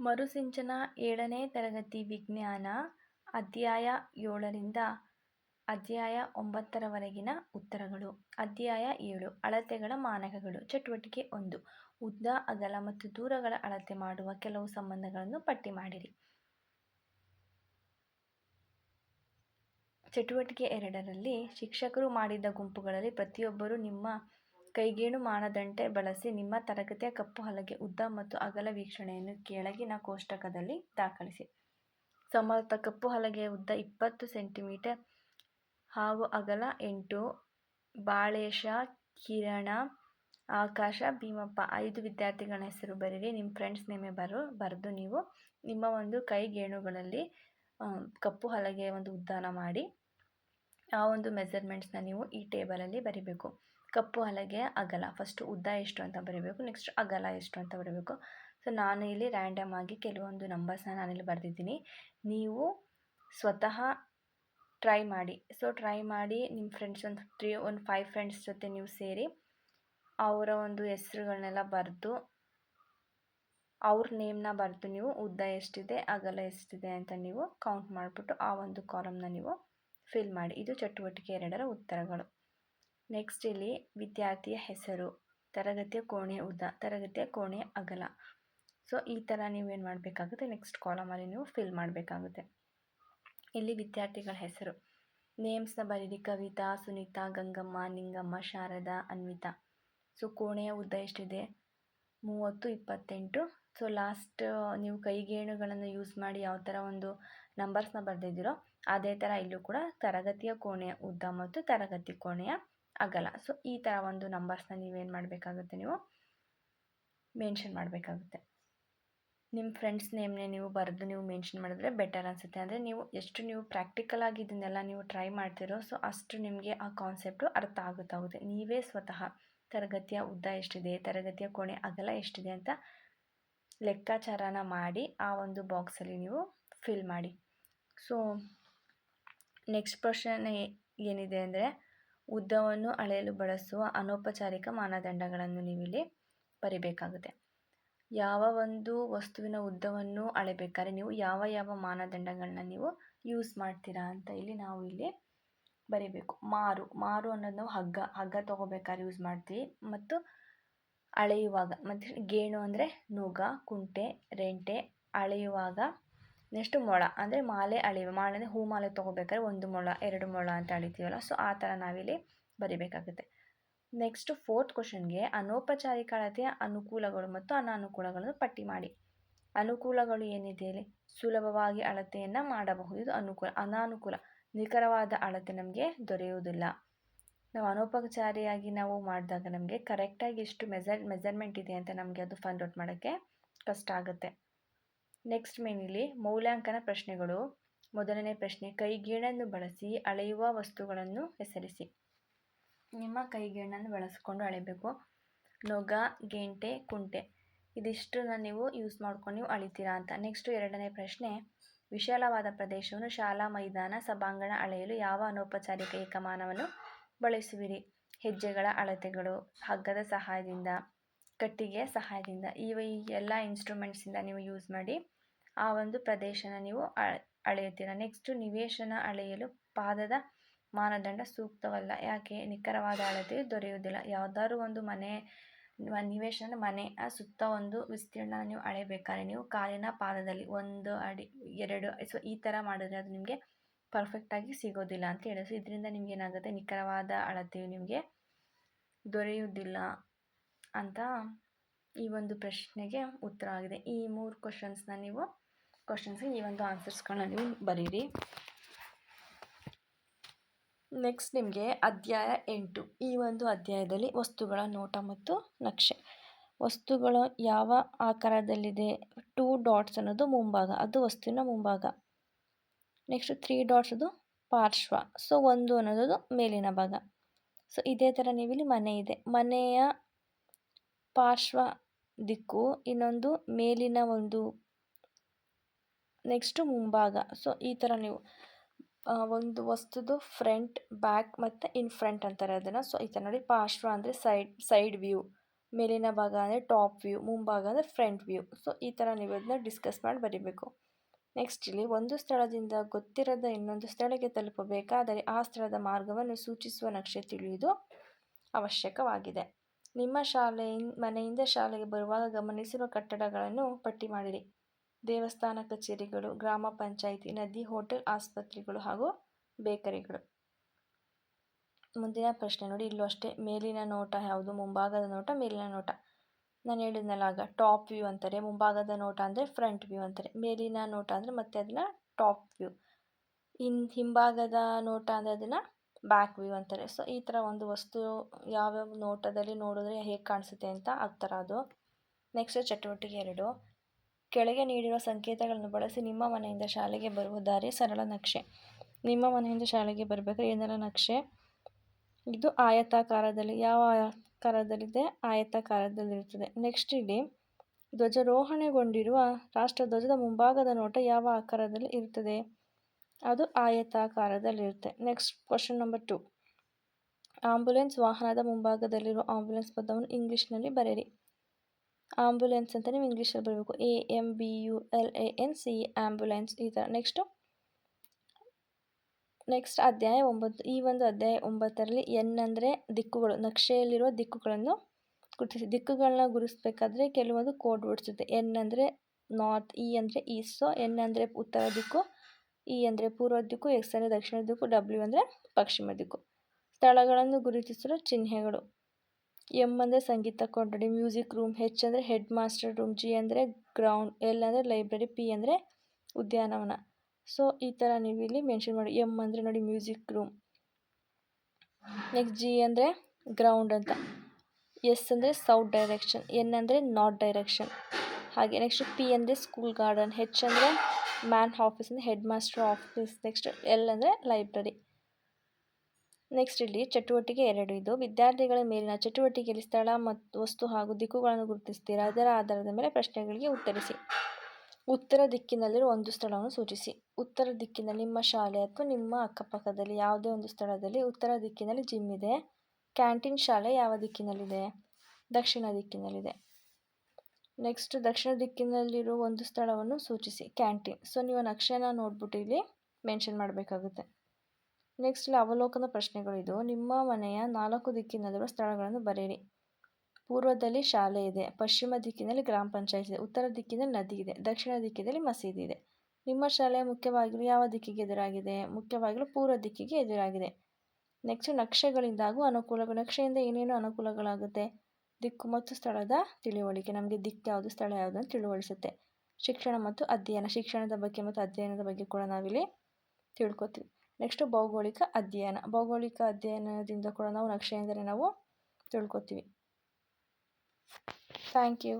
ಮರುಸಿಂಚನ ಏಳನೇ ತರಗತಿ ವಿಜ್ಞಾನ, ಅಧ್ಯಾಯ ಏಳರಿಂದ ಅಧ್ಯಾಯ ಒಂಬತ್ತರವರೆಗಿನ ಉತ್ತರಗಳು. ಅಧ್ಯಾಯ ಏಳು, ಅಳತೆಗಳ ಮಾನಕಗಳು. ಚಟುವಟಿಕೆ ಒಂದು, ಉದ್ದ, ಅಗಲ ಮತ್ತು ದೂರಗಳ ಅಳತೆ ಮಾಡುವ ಕೆಲವು ಸಂಬಂಧಗಳನ್ನು ಪಟ್ಟಿ ಮಾಡಿರಿ. ಚಟುವಟಿಕೆ ಎರಡರಲ್ಲಿ ಶಿಕ್ಷಕರು ಮಾಡಿದ ಗುಂಪುಗಳಲ್ಲಿ ಪ್ರತಿಯೊಬ್ಬರು ನಿಮ್ಮ ಕೈಗೇಣು ಮಾನದಂಡ ಬಳಸಿ ನಿಮ್ಮ ತರಗತಿಯ ಕಪ್ಪು ಹಲಗೆ ಉದ್ದ ಮತ್ತು ಅಗಲ ವೀಕ್ಷಣೆಯನ್ನು ಕೆಳಗಿನ ಕೋಷ್ಟಕದಲ್ಲಿ ದಾಖಲಿಸಿ. ಸಮರ್ಥ ಕಪ್ಪು ಹಲಗೆಯ ಉದ್ದ ಇಪ್ಪತ್ತು ಸೆಂಟಿಮೀಟರ್ ಹಾಗೂ ಅಗಲ ಎಂಟು, ಬಾಳೇಶ, ಕಿರಣ, ಆಕಾಶ, ಭೀಮಪ್ಪ ಐದು ವಿದ್ಯಾರ್ಥಿಗಳ ಹೆಸರು ಬರೀರಿ ನಿಮ್ಮ ಫ್ರೆಂಡ್ಸ್ ನೇಮೆ ಬರೋ, ಬರೆದು ನೀವು ನಿಮ್ಮ ಒಂದು ಕೈಗೇಣುಗಳಲ್ಲಿ ಕಪ್ಪು ಹಲಗೆಯ ಒಂದು ಉದ್ದಾನ ಮಾಡಿ, ಆ ಒಂದು ಮೆಸರ್ಮೆಂಟ್ಸ್ನ ನೀವು ಈ ಟೇಬಲಲ್ಲಿ ಬರಿಬೇಕು. ಕಪ್ಪು ಹಲಗೆಯ ಅಗಲ. ಫಸ್ಟು ಉದ್ದ ಎಷ್ಟು ಅಂತ ಬರೀಬೇಕು ನೆಕ್ಸ್ಟ್ ಅಗಲ ಎಷ್ಟು ಅಂತ ಬರೀಬೇಕು. ಸೊ ನಾನು ಇಲ್ಲಿ ರ್ಯಾಂಡಮ್ ಆಗಿ ಕೆಲವೊಂದು ನಂಬರ್ಸ್ನ ನಾನಿಲ್ಲಿ ಬರೆದಿದ್ದೀನಿ. ನೀವು ಸ್ವತಃ ಟ್ರೈ ಮಾಡಿ. ಸೊ ಟ್ರೈ ಮಾಡಿ ನಿಮ್ಮ ಫ್ರೆಂಡ್ಸ್ ಒಂದು ತ್ರೀ ಒಂದು ಫೈವ್ ಫ್ರೆಂಡ್ಸ್ ಜೊತೆ ನೀವು ಸೇರಿ ಅವರ ಒಂದು ಹೆಸ್ರುಗಳನ್ನೆಲ್ಲ ಬರೆದು, ಅವ್ರ ನೇಮ್ನ ಬರೆದು ನೀವು ಉದ್ದ ಎಷ್ಟಿದೆ, ಅಗಲ ಎಷ್ಟಿದೆ ಅಂತ ನೀವು ಕೌಂಟ್ ಮಾಡಿಬಿಟ್ಟು ಆ ಒಂದು ಕಾಲಮ್ನ ನೀವು ಫಿಲ್ ಮಾಡಿ. ಇದು ಚಟುವಟಿಕೆ ಎರಡರ ಉತ್ತರಗಳು. ನೆಕ್ಸ್ಟ್ ಇಲ್ಲಿ ವಿದ್ಯಾರ್ಥಿಯ ಹೆಸರು, ತರಗತಿಯ ಕೋಣೆಯ ಉದ್ದ, ತರಗತಿಯ ಕೋಣೆಯ ಅಗಲ. ಸೊ ಈ ಥರ ನೀವೇನು ಮಾಡಬೇಕಾಗುತ್ತೆ? ನೆಕ್ಸ್ಟ್ ಕಾಲಮಲ್ಲಿ ನೀವು ಫಿಲ್ ಮಾಡಬೇಕಾಗುತ್ತೆ. ಇಲ್ಲಿ ವಿದ್ಯಾರ್ಥಿಗಳ ಹೆಸರು. ನೇಮ್ಸ್ನ ಬರೀರಿ ಕವಿತಾ, ಸುನೀತಾ, ಗಂಗಮ್ಮ, ನಿಂಗಮ್ಮ, ಶಾರದಾ, ಅನ್ವಿತಾ. ಸೊ ಕೋಣೆಯ ಉದ್ದ ಎಷ್ಟಿದೆ? ಮೂವತ್ತು, ಇಪ್ಪತ್ತೆಂಟು. ಸೊ ಲಾಸ್ಟ್ ನೀವು ಕೈಗೇಣುಗಳನ್ನು ಯೂಸ್ ಮಾಡಿ ಯಾವ ಥರ ಒಂದು ನಂಬರ್ಸ್ನ ಬರೆದಿದ್ದೀರೋ, ಅದೇ ಥರ ಇಲ್ಲೂ ಕೂಡ ತರಗತಿಯ ಕೋಣೆಯ ಉದ್ದ ಮತ್ತು ತರಗತಿ ಕೋಣೆಯ ಅಗಲ ಸೊ ಈ ಥರ ಒಂದು ನಂಬರ್ಸ್ನ ನೀವೇನು ಮಾಡಬೇಕಾಗುತ್ತೆ ನೀವು? ಮೆನ್ಷನ್ ಮಾಡಬೇಕಾಗುತ್ತೆ. ನಿಮ್ಮ ಫ್ರೆಂಡ್ಸ್ ನೇಮ್ನೇ ನೀವು ಬರೆದು ನೀವು ಮೆನ್ಷನ್ ಮಾಡಿದ್ರೆ ಬೆಟರ್ ಅನಿಸುತ್ತೆ. ಅಂದರೆ ನೀವು ಎಷ್ಟು ನೀವು ಪ್ರಾಕ್ಟಿಕಲ್ ಆಗಿ ಇದನ್ನೆಲ್ಲ ನೀವು ಟ್ರೈ ಮಾಡ್ತಿರೋ ಸೊ ಅಷ್ಟು ನಿಮಗೆ ಆ ಕಾನ್ಸೆಪ್ಟು ಅರ್ಥ ಆಗುತ್ತಾಗುತ್ತೆ ನೀವೇ ಸ್ವತಃ ತರಗತಿಯ ಉದ್ದ ಎಷ್ಟಿದೆ, ತರಗತಿಯ ಕೋಣೆ ಅಗಲ ಎಷ್ಟಿದೆ ಅಂತ ಲೆಕ್ಕಾಚಾರನ ಮಾಡಿ ಆ ಒಂದು ಬಾಕ್ಸಲ್ಲಿ ನೀವು ಫಿಲ್ ಮಾಡಿ. ಸೊ ನೆಕ್ಸ್ಟ್ ಪ್ರಶ್ನೆ ಏನಿದೆ ಅಂದರೆ ಉದ್ದವನ್ನು ಅಳೆಯಲು ಬಳಸುವ ಅನೌಪಚಾರಿಕ ಮಾನದಂಡಗಳನ್ನು ನೀವಿಲ್ಲಿ ಬರಿಬೇಕಾಗುತ್ತೆ. ಯಾವ ಒಂದು ವಸ್ತುವಿನ ಉದ್ದವನ್ನು ಅಳೆಬೇಕಾದ್ರೆ ನೀವು ಯಾವ ಯಾವ ಮಾನದಂಡಗಳನ್ನ ನೀವು ಯೂಸ್ ಮಾಡ್ತೀರಾ ಅಂತ ಇಲ್ಲಿ ನಾವು ಇಲ್ಲಿ ಬರಿಬೇಕು. ಮಾರು ಮಾರು ಅನ್ನೋದು ನಾವು ಹಗ್ಗ ಹಗ್ಗ ತಗೋಬೇಕಾದ್ರೆ ಯೂಸ್ ಮಾಡ್ತೀವಿ. ಮತ್ತು ಅಳೆಯುವಾಗ, ಮತ್ತು ಗೇಣು ಅಂದರೆ ನೂಗ, ಕುಂಟೆ, ರೆಂಟೆ ಅಳೆಯುವಾಗ ನೆಕ್ಸ್ಟ್ ಮೊಳ ಅಂದರೆ ಮಾಲೆ ಅಳಿವೆ ಮಾಲೆ ಹೂ ಮಾಲೆ ತೊಗೋಬೇಕಾದ್ರೆ ಒಂದು ಮೊಳ, ಎರಡು ಮೊಳ ಅಂತ ಅಳಿತೀವಲ್ಲ ಸೊ ಆ ಥರ ನಾವಿಲ್ಲಿ ಬರಿಬೇಕಾಗುತ್ತೆ. ನೆಕ್ಸ್ಟ್ ಫೋರ್ತ್ ಕ್ವಶನ್ಗೆ ಅನೌಪಚಾರಿಕ ಅಳತೆಯ ಅನುಕೂಲಗಳು ಮತ್ತು ಅನಾನುಕೂಲಗಳನ್ನು ಪಟ್ಟಿ ಮಾಡಿ. ಅನುಕೂಲಗಳು ಏನಿದೆ ಇಲ್ಲಿ ಸುಲಭವಾಗಿ ಅಳತೆಯನ್ನು ಮಾಡಬಹುದು. ಇದು ಅನುಕೂಲ, ಅನಾನುಕೂಲ, ನಿಖರವಾದ ಅಳತೆ ನಮಗೆ ದೊರೆಯುವುದಿಲ್ಲ. ನಾವು ಅನೌಪಚಾರಿಯಾಗಿ ನಾವು ಮಾಡಿದಾಗ ನಮಗೆ ಕರೆಕ್ಟಾಗಿ ಎಷ್ಟು ಮೆಜರ್ ಮೆಜರ್ಮೆಂಟ್ ಇದೆ ಅಂತ ನಮಗೆ ಅದು ಫೈಂಡ್ ಔಟ್ ಮಾಡೋಕ್ಕೆ ಕಷ್ಟ ಆಗುತ್ತೆ. ನೆಕ್ಸ್ಟ್ ಮೇನಿಲಿ ಮೌಲ್ಯಾಂಕನ ಪ್ರಶ್ನೆಗಳು. ಮೊದಲನೇ ಪ್ರಶ್ನೆ, ಕೈಗೇಣನ್ನು ಬಳಸಿ ಅಳೆಯುವ ವಸ್ತುಗಳನ್ನು ಹೆಸರಿಸಿ. ನಿಮ್ಮ ಕೈಗೇಣನ್ನು ಬಳಸಿಕೊಂಡು ಅಳೆಯಬೇಕು. ನೊಗ, ಗೇಂಟೆ, ಕುಂಟೆ. ಇದಿಷ್ಟನ್ನು ನೀವು ಯೂಸ್ ಮಾಡ್ಕೊಂಡು ನೀವು ಅಳಿತೀರಾ ಅಂತ. ನೆಕ್ಸ್ಟು ಎರಡನೇ ಪ್ರಶ್ನೆ, ವಿಶಾಲವಾದ ಪ್ರದೇಶವನ್ನು ಶಾಲಾ ಮೈದಾನ ಸಭಾಂಗಣ ಅಳೆಯಲು ಯಾವ ಅನೌಪಚಾರಿಕ ಏಕಮಾನವನ್ನು ಬಳಸುವಿರಿ? ಹೆಜ್ಜೆಗಳ ಅಳತೆಗಳು, ಹಗ್ಗದ ಸಹಾಯದಿಂದ, ಕಟ್ಟಿಗೆಯ ಸಹಾಯದಿಂದ ಇವ ಈ ಎಲ್ಲ ಇನ್ಸ್ಟ್ರೂಮೆಂಟ್ಸಿಂದ ನೀವು ಯೂಸ್ ಮಾಡಿ ಆ ಒಂದು ಪ್ರದೇಶನ ನೀವು ಅಳೆಯುತ್ತೀರ. ನೆಕ್ಸ್ಟು ನಿವೇಶನ ಅಳೆಯಲು ಪಾದದ ಮಾನದಂಡ ಸೂಕ್ತವಲ್ಲ. ಯಾಕೆ? ನಿಖರವಾದ ಅಳತೆಯು ದೊರೆಯುವುದಿಲ್ಲ. ಯಾವ್ದಾದ್ರು ಒಂದು ಮನೆ ನಿವೇಶನ ಮನೆ ಸುತ್ತ ಒಂದು ವಿಸ್ತೀರ್ಣ ನೀವು ಅಳೆಯಬೇಕಾದ್ರೆ ನೀವು ಕಾಲಿನ ಪಾದದಲ್ಲಿ ಒಂದು ಅಡಿ, ಎರಡು, ಸೊ ಈ ಥರ ಮಾಡಿದ್ರೆ ಅದು ನಿಮಗೆ ಪರ್ಫೆಕ್ಟಾಗಿ ಸಿಗೋದಿಲ್ಲ ಅಂತ ಹೇಳಿ. ಸೊ ಇದರಿಂದ ನಿಮ್ಗೆ ಏನಾಗುತ್ತೆ? ನಿಖರವಾದ ಅಳತೆಯು ನಿಮಗೆ ದೊರೆಯುವುದಿಲ್ಲ ಅಂತ ಈ ಒಂದು ಪ್ರಶ್ನೆಗೆ ಉತ್ತರ ಆಗಿದೆ ಈ ಮೂರು ಕ್ವಶನ್ಸ್ನ ನೀವು ಕ್ವಶನ್ಸ್ಗೆ ಈ ಒಂದು ಆನ್ಸರ್ಸ್ಗಳನ್ನ ನೀವು ಬರೀರಿ ನೆಕ್ಸ್ಟ್ ನಿಮಗೆ ಅಧ್ಯಾಯ ಎಂಟು. ಈ ಒಂದು ಅಧ್ಯಾಯದಲ್ಲಿ ವಸ್ತುಗಳ ನೋಟ ಮತ್ತು ನಕ್ಷೆ. ವಸ್ತುಗಳು ಯಾವ ಆಕಾರದಲ್ಲಿದೆ? ಟೂ ಡಾಟ್ಸ್ ಅನ್ನೋದು ಮುಂಭಾಗ. ಅದು ವಸ್ತುವಿನ ಮುಂಭಾಗ. ನೆಕ್ಸ್ಟ್ ತ್ರೀ ಡಾಟ್ಸ್ ಅದು ಪಾರ್ಶ್ವ. ಸೊ ಒಂದು ಅನ್ನೋದು ಮೇಲಿನ ಭಾಗ. ಸೊ ಇದೇ ಥರ ನೀವಿಲ್ಲಿ ಮನೆ ಇದೆ. ಮನೆಯ ಪಾರ್ಶ್ವ ದಿಕ್ಕು ಇನ್ನೊಂದು ಮೇಲಿನ ಒಂದು ನೆಕ್ಸ್ಟು ಮುಂಭಾಗ. ಸೊ, ಈ ಥರ ನೀವು ಒಂದು ವಸ್ತುದು ಫ್ರಂಟ್, ಬ್ಯಾಕ್ ಮತ್ತು ಇನ್ ಫ್ರಂಟ್ ಅಂತಾರೆ ಅದನ್ನು. ಸೊ, ಈ ಥರ ನೋಡಿ, ಪಾರ್ಶ್ವ ಅಂದರೆ ಸೈಡ್ ಸೈಡ್ ವ್ಯೂ, ಮೇಲಿನ ಭಾಗ ಅಂದರೆ ಟಾಪ್ ವ್ಯೂ, ಮುಂಭಾಗ ಅಂದರೆ ಫ್ರಂಟ್ ವ್ಯೂ. ಸೊ, ಈ ಥರ ನೀವು ಅದನ್ನ ಡಿಸ್ಕಸ್ ಮಾಡಿ ಬರೀಬೇಕು. ನೆಕ್ಸ್ಟ್ ಇಲ್ಲಿ ಒಂದು ಸ್ಥಳದಿಂದ ಗೊತ್ತಿರದ ಇನ್ನೊಂದು ಸ್ಥಳಕ್ಕೆ ತಲುಪಬೇಕಾದರೆ ಆ ಸ್ಥಳದ ಮಾರ್ಗವನ್ನು ಸೂಚಿಸುವ ನಕ್ಷೆ ತಿಳಿಯುವುದು ಅವಶ್ಯಕವಾಗಿದೆ. ನಿಮ್ಮ ಶಾಲೆ ಮನೆಯಿಂದ ಶಾಲೆಗೆ ಬರುವಾಗ ಗಮನಿಸಿರುವ ಕಟ್ಟಡಗಳನ್ನು ಪಟ್ಟಿ ಮಾಡಿರಿ. ದೇವಸ್ಥಾನ ಕಚೇರಿಗಳು, ಗ್ರಾಮ ಪಂಚಾಯಿತಿ, ನದಿ, ಹೋಟೆಲ್, ಆಸ್ಪತ್ರೆಗಳು ಹಾಗೂ ಬೇಕರಿಗಳು. ಮುಂದಿನ ಪ್ರಶ್ನೆ ನೋಡಿ, ಇಲ್ಲೂ ಅಷ್ಟೇ. ಮೇಲಿನ ನೋಟ ಯಾವುದು? ಮುಂಭಾಗದ ನೋಟ, ಮೇಲಿನ ನೋಟ. ನಾನು ಹೇಳಿದ್ನಲ್ಲ, ಆಗ ಟಾಪ್ ವ್ಯೂ ಅಂತಾರೆ. ಮುಂಭಾಗದ ನೋಟ ಅಂದರೆ ಫ್ರಂಟ್ ವ್ಯೂ ಅಂತಾರೆ. ಮೇಲಿನ ನೋಟ ಅಂದರೆ ಮತ್ತೆ ಅದನ್ನು ಟಾಪ್ ವ್ಯೂ. ಇನ್ ಹಿಂಭಾಗದ ನೋಟ ಅಂದರೆ ಅದನ್ನು ಬ್ಯಾಕ್ ವ್ಯೂ ಅಂತಾರೆ. ಸೊ, ಈ ಥರ ಒಂದು ವಸ್ತು ಯಾವ್ಯಾವ ನೋಟದಲ್ಲಿ ನೋಡಿದ್ರೆ ಹೇಗೆ ಕಾಣಿಸುತ್ತೆ ಅಂತ ಆಗ್ತಾರ ಅದು. ನೆಕ್ಸ್ಟ್ ಚಟುವಟಿಕೆ ಎರಡು. ಕೆಳಗೆ ನೀಡಿರುವ ಸಂಕೇತಗಳನ್ನು ಬಳಸಿ ನಿಮ್ಮ ಮನೆಯಿಂದ ಶಾಲೆಗೆ ಬರುವ ದಾರಿ ಸರಳ ನಕ್ಷೆ. ನಿಮ್ಮ ಮನೆಯಿಂದ ಶಾಲೆಗೆ ಬರಬೇಕಾದ್ರೆ ಏನರ ನಕ್ಷೆ? ಇದು ಆಯತಾಕಾರದಲ್ಲಿ, ಯಾವ ಆಕಾರದಲ್ಲಿದೆ? ಆಯತಾಕಾರದಲ್ಲಿರುತ್ತದೆ. ನೆಕ್ಸ್ಟ್ ಇಲ್ಲಿ, ಧ್ವಜಾರೋಹಣೆಗೊಂಡಿರುವ ರಾಷ್ಟ್ರಧ್ವಜದ ಮುಂಭಾಗದ ನೋಟ ಯಾವ ಆಕಾರದಲ್ಲಿ ಇರುತ್ತದೆ? ಅದು ಆಯತಾಕಾರದಲ್ಲಿರುತ್ತೆ. Next question number two ambulance ವಾಹನದ ಮುಂಭಾಗದಲ್ಲಿರುವ ಆಂಬ್ಯುಲೆನ್ಸ್ ಪದವನ್ನು ಇಂಗ್ಲೀಷ್ನಲ್ಲಿ ಬರೆಯಿರಿ. ಆಂಬುಲೆನ್ಸ್ ಅಂತ ನೀವು ಇಂಗ್ಲೀಷಲ್ಲಿ ಬರಬೇಕು. A M B, U, L, A, N, C ambulance ಈ ಥರ. ನೆಕ್ಸ್ಟು? ನೆಕ್ಸ್ಟ್ ಅಧ್ಯಾಯ ಒಂಬತ್ತು, ಈ ಒಂದು ಅಧ್ಯಾಯ ಒಂಬತ್ತರಲ್ಲಿ ಎನ್ ಅಂದರೆ ದಿಕ್ಕುಗಳು, ನಕ್ಷೆಯಲ್ಲಿರುವ ದಿಕ್ಕುಗಳನ್ನು ಗುರುತಿಸಿ. ದಿಕ್ಕುಗಳನ್ನ ಗುರುತಿಸಬೇಕಾದ್ರೆ ಕೆಲವೊಂದು ಕೋಡ್ ವರ್ಡ್ಸ್ ಇರುತ್ತೆ ಎನ್ ಅಂದರೆ ನಾರ್ತ್, ಇ ಅಂದರೆ ಈಸ್ಟ್. ಎನ್ ಅಂದರೆ ಉತ್ತರ ದಿಕ್ಕು, ಇ ಅಂದರೆ ಪೂರ್ವ ದಿಕ್ಕು, ಎಕ್ಸ್ ಅಂದರೆ ದಕ್ಷಿಣ ದಿಕ್ಕು, ಡಬ್ಲ್ಯೂ ಅಂದರೆ ಪಶ್ಚಿಮ ದಿಕ್ಕು. ಸ್ಥಳಗಳನ್ನು ಗುರುತಿಸಲು ಚಿಹ್ನೆಗಳು. ಎಂ ಅಂದರೆ ಸಂಗೀತ ಕೊಠಡಿ, ಮ್ಯೂಸಿಕ್ ರೂಮ್, ಹೆಚ್ ಅಂದರೆ ಹೆಡ್ ಮಾಸ್ಟರ್ ರೂಮ್, ಜಿ ಅಂದರೆ ಗ್ರೌಂಡ್, ಎಲ್ ಅಂದರೆ ಲೈಬ್ರರಿ, ಪಿ ಅಂದರೆ ಉದ್ಯಾನವನ. ಸೊ, ಈ ಥರ ನೀವು ಇಲ್ಲಿ ಮೆನ್ಷನ್ ಮಾಡಿ, ಎಂ ಅಂದರೆ ನೋಡಿ ಮ್ಯೂಸಿಕ್ ರೂಮ್. ನೆಕ್ಸ್ಟ್ ಜಿ ಅಂದರೆ ಗ್ರೌಂಡ್ ಅಂತ. ಎಸ್ ಅಂದರೆ ಸೌತ್ ಡೈರೆಕ್ಷನ್, ಎನ್ ಅಂದರೆ ನಾರ್ತ್ ಡೈರೆಕ್ಷನ್. ಹಾಗೆ ನೆಕ್ಸ್ಟ್ ಪಿ ಅಂದರೆ ಸ್ಕೂಲ್ ಗಾರ್ಡನ್, ಹೆಚ್ ಅಂದರೆ ಮ್ಯಾನ್ ಆಫೀಸ್ ಅಂದರೆ head master office, next L ಅಂದರೆ ಲೈಬ್ರರಿ. ನೆಕ್ಸ್ಟ್ ಇಲ್ಲಿ ಚಟುವಟಿಕೆ ಎರಡು. ಇದು ವಿದ್ಯಾರ್ಥಿಗಳ ಮೇಲಿನ ಚಟುವಟಿಕೆಯಲ್ಲಿ ಸ್ಥಳ ಮತ್ತು ವಸ್ತು ಹಾಗೂ ದಿಕ್ಕುಗಳನ್ನು ಗುರುತಿಸ್ತೀರಾ ಅದರ ಆಧಾರದ ಮೇಲೆ ಪ್ರಶ್ನೆಗಳಿಗೆ ಉತ್ತರಿಸಿ. ಉತ್ತರ ದಿಕ್ಕಿನಲ್ಲಿರುವ ಒಂದು ಸ್ಥಳವನ್ನು ಸೂಚಿಸಿ. ಉತ್ತರ ದಿಕ್ಕಿನಲ್ಲಿ ನಿಮ್ಮ ಶಾಲೆ ಅಥವಾ ನಿಮ್ಮ ಅಕ್ಕಪಕ್ಕದಲ್ಲಿ ಯಾವುದೇ ಒಂದು ಸ್ಥಳದಲ್ಲಿ ಉತ್ತರ ದಿಕ್ಕಿನಲ್ಲಿ ಜಿಮ್ ಇದೆ. ಕ್ಯಾಂಟೀನ್ ಶಾಲೆ ಯಾವ ದಿಕ್ಕಿನಲ್ಲಿದೆ? ದಕ್ಷಿಣ ದಿಕ್ಕಿನಲ್ಲಿದೆ. ನೆಕ್ಸ್ಟ್ ದಕ್ಷಿಣ ದಿಕ್ಕಿನಲ್ಲಿರುವ ಒಂದು ಸ್ಥಳವನ್ನು ಸೂಚಿಸಿ. ಕ್ಯಾಂಟೀನ್ ಸೊ ನೀವು ನಕ್ಷೆನ ನೋಡ್ಬಿಟ್ಟು ಇಲ್ಲಿ ಮೆನ್ಷನ್ ಮಾಡಬೇಕಾಗುತ್ತೆ. ನೆಕ್ಸ್ಟ್ ಇಲ್ಲಿ ಅವಲೋಕನ ಪ್ರಶ್ನೆಗಳಿದು ನಿಮ್ಮ ಮನೆಯ ನಾಲ್ಕು ದಿಕ್ಕಿನಲ್ಲಿರುವ ಸ್ಥಳಗಳನ್ನು ಬರೆಯಿರಿ. ಪೂರ್ವದಲ್ಲಿ ಶಾಲೆ ಇದೆ, ಪಶ್ಚಿಮ ದಿಕ್ಕಿನಲ್ಲಿ ಗ್ರಾಮ ಪಂಚಾಯತ್ ಇದೆ, ಉತ್ತರ ದಿಕ್ಕಿನಲ್ಲಿ ನದಿ ಇದೆ, ದಕ್ಷಿಣ ದಿಕ್ಕಿನಲ್ಲಿ ಮಸೀದಿ ಇದೆ. ನಿಮ್ಮ ಶಾಲೆಯ ಮುಖ್ಯವಾಗಿಲು ಯಾವ ದಿಕ್ಕಿಗೆ ಎದುರಾಗಿದೆ? ಮುಖ್ಯವಾಗಿಲು ಪೂರ್ವ ದಿಕ್ಕಿಗೆ ಎದುರಾಗಿದೆ. ನೆಕ್ಸ್ಟ್ ನಕ್ಷೆಗಳಿಂದಾಗೂ ಅನುಕೂಲಗಳು, ನಕ್ಷೆಯಿಂದ ಏನೇನು ಅನುಕೂಲಗಳಾಗುತ್ತೆ? ದಿಕ್ಕು ಮತ್ತು ಸ್ಥಳದ ತಿಳುವಳಿಕೆ, ನಮಗೆ ದಿಕ್ಕು ಯಾವುದು, ಸ್ಥಳ ಯಾವುದು ಅಂತ ತಿಳುವಳಿಸುತ್ತೆ. ಶಿಕ್ಷಣ ಮತ್ತು ಅಧ್ಯಯನ, ಶಿಕ್ಷಣದ ಬಗ್ಗೆ ಮತ್ತು ಅಧ್ಯಯನದ ಬಗ್ಗೆ ಕೂಡ ನಾವಿಲ್ಲಿ ತಿಳ್ಕೊತೀವಿ. ನೆಕ್ಸ್ಟು ಭೌಗೋಳಿಕ ಅಧ್ಯಯನ ಭೌಗೋಳಿಕ ಅಧ್ಯಯನದಿಂದ ಕೂಡ ನಾವು ನಕ್ಷೆ ಎಂದರೆ ನಾವು ತಿಳ್ಕೊತೀವಿ ಥ್ಯಾಂಕ್ you.